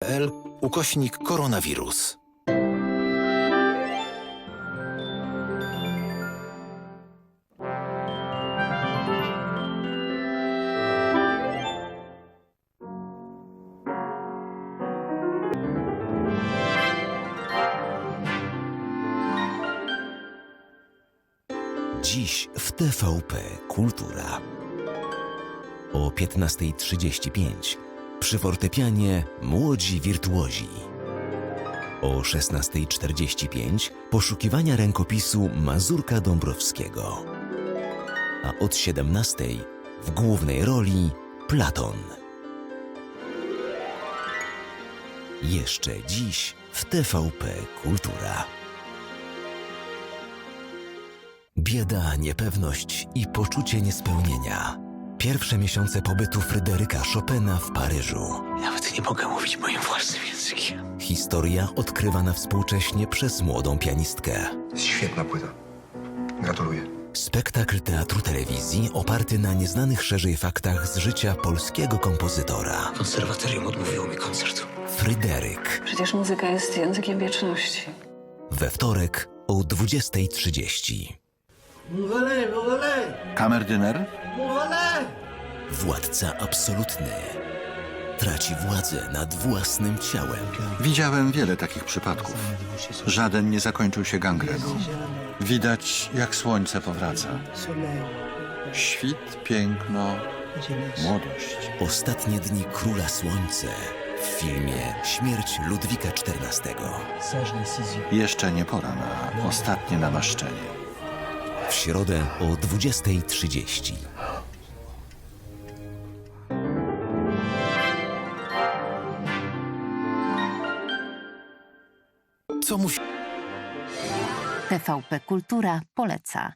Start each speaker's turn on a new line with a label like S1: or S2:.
S1: L ukośnik koronawirus.
S2: Dziś w TVP Kultura. O 15.35 przy fortepianie Młodzi Wirtuozi. O 16.45 poszukiwania rękopisu Mazurka Dąbrowskiego. A od 17.00 w głównej roli Platon. Jeszcze dziś w TVP Kultura. Bieda, niepewność i poczucie niespełnienia. Pierwsze miesiące pobytu Fryderyka Chopina w Paryżu.
S3: Nawet nie mogę mówić moim własnym językiem.
S2: Historia odkrywana współcześnie przez młodą pianistkę.
S4: Świetna płyta. Gratuluję.
S2: Spektakl teatru telewizji oparty na nieznanych szerzej faktach z życia polskiego kompozytora.
S3: Konserwatorium odmówiło mi koncertu.
S2: Fryderyk.
S5: Przecież muzyka jest językiem wieczności.
S2: We wtorek o 20.30.
S6: Kamerdyner?
S2: Władca absolutny. Traci władzę nad własnym ciałem.
S6: Widziałem wiele takich przypadków. Żaden nie zakończył się gangreną. Widać, jak słońce powraca. Świt, piękno, młodość.
S2: Ostatnie dni Króla Słońce w filmie Śmierć Ludwika XIV.
S6: Jeszcze nie pora na ostatnie namaszczenie.
S2: W środę o 20.30.
S1: Co musi
S7: TVP Kultura poleca.